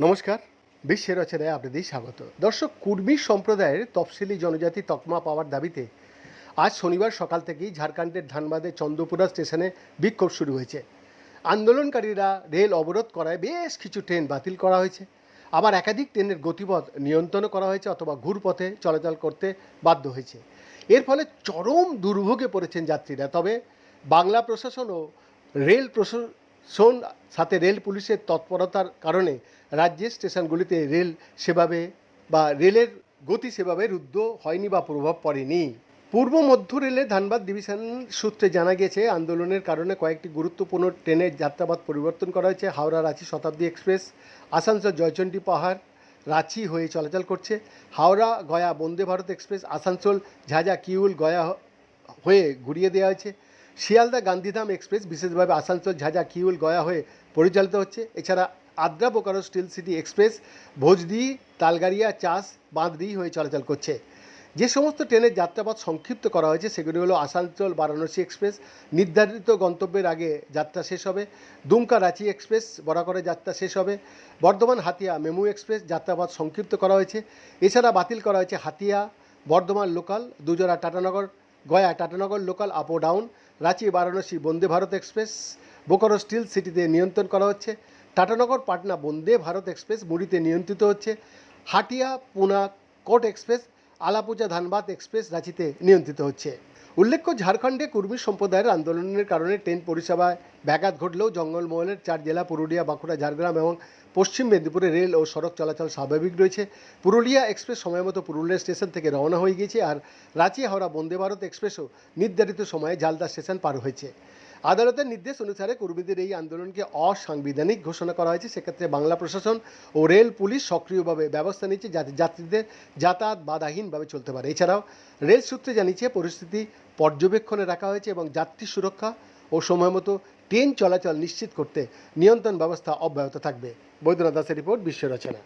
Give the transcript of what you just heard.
নমস্কার বিশ্বের রচনায় আপনাদের স্বাগত। দর্শক, কুর্মী সম্প্রদায়ের তফসিলি জনজাতি তকমা পাওয়ার দাবিতে আজ শনিবার সকাল থেকেই ঝাড়খণ্ডের ধানবাদে চন্দ্রপুরা স্টেশনে বিক্ষোভ শুরু হয়েছে। আন্দোলনকারীরা রেল অবরোধ করায় বেশ কিছু ট্রেন বাতিল করা হয়েছে। আবার একাধিক ট্রেনের গতিপথ নিয়ন্ত্রণ করা হয়েছে অথবা ঘুরপথে চলাচল করতে বাধ্য হয়েছে। এর ফলে চরম দুর্ভোগে পড়েছেন যাত্রীরা। তবে বাংলা প্রশাসন ও রেল প্রশাসন সাথে রেল পুলিশের তৎপরতার কারণে রাজ্যের স্টেশনগুলিতে রেল সেভাবে বা রেলের গতি সেভাবে রুদ্ধ হয়নি বা প্রভাব পড়েনি। পূর্ব মধ্য রেলে ধানবাদ ডিভিশন সূত্রে জানা গেছে, আন্দোলনের কারণে কয়েকটি গুরুত্বপূর্ণ ট্রেনের যাত্রাবাদ পরিবর্তন করা হয়েছে। হাওড়া রাঁচি শতাব্দী এক্সপ্রেস, আসানসোল জয়চণ্ডী পাহাড়, রাঁচি হয়ে চলাচল করছে। হাওড়া, গয়া, বন্দে ভারত এক্সপ্রেস, আসানসোল, ঝাঁঝা, কিউল, গয়া হয়ে ঘুরিয়ে দেওয়া হয়েছে। শিয়ালদা গান্ধীধাম এক্সপ্রেস বিশেষভাবে আসানসোল, ঝাঁঝা, কিউল, গয়া হয়ে পরিচালিত হচ্ছে। এছাড়া Adra Bokaro steel city express Bhojudih Talgaria Chas Bandhdih হয়ে চলাচল করছে। যে সমস্ত ট্রেনের যাত্রাপথ সংক্ষিপ্ত করা হয়েছে, সেগুলি হলো আসানসোল বারাণসী এক্সপ্রেস, নির্ধারিত গন্তব্যের আগে যাত্রা শেষ হবে। দুমকা রাঁচি এক্সপ্রেস, বরাকরে যাত্রা শেষ হবে। বর্ধমান হাতিয়া মেমু এক্সপ্রেস যাত্রাপথ সংক্ষিপ্ত করা হয়েছে। এছাড়া বাতিল করা হয়েছে হাতিয়া, বর্ধমান লোকাল, দুজোড়া টাটানগর গয়া টাটানগর লোকাল আপ ও down, Ranchi Varanasi Vande Bharat express, Bokaro steel সিটিতে নিয়ন্ত্রণ করা হচ্ছে, টাটানগর পাটনা বন্দে ভারত এক্সপ্রেস মুড়িতে নিয়ন্ত্রিত হচ্ছে, হাটিয়া পুনা কোট এক্সপ্রেস, আলাপুজা ধানবাদ এক্সপ্রেস রাঁচিতে নিয়ন্ত্রিত হচ্ছে। উল্লেখ্য, ঝাড়খণ্ডে কর্মী সম্প্রদায়ের আন্দোলনের কারণে ট্রেন পরিষেবায় ব্যাঘাত ঘটলেও জঙ্গলমহলের চার জেলা, পুরুলিয়া, বাঁকুড়া, ঝাড়গ্রাম এবং পশ্চিম মেদিনীপুরে রেল ও সড়ক চলাচল স্বাভাবিক রয়েছে। পুরুলিয়া এক্সপ্রেস সময়মতো পুরুলিয়া স্টেশন থেকে রওনা হয়ে গিয়েছে আর রাঁচি হাওড়া বন্দে ভারত এক্সপ্রেসও নির্ধারিত সময়ে জালদা স্টেশন পার হয়েছে। আদালতের নির্দেশ অনুসারে কর্মীদের এই আন্দোলনকে অসাংবিধানিক ঘোষণা করা হয়েছে। সেক্ষেত্রে বাংলা প্রশাসন ও রেল পুলিশ সক্রিয়ভাবে ব্যবস্থা নিচ্ছে যাতে যাত্রীদের যাতায়াত বাধাহীনভাবে চলতে পারে। এছাড়াও রেল সূত্রে জানিয়েছে, পরিস্থিতি পর্যবেক্ষণে রাখা হয়েছে এবং যাত্রী সুরক্ষা ও সময়মতো ট্রেন চলাচল নিশ্চিত করতে নিয়ন্ত্রণ ব্যবস্থা অব্যাহত থাকবে। বৈদ্যনাথ দাসের রিপোর্ট, বিশ্ব রচনা।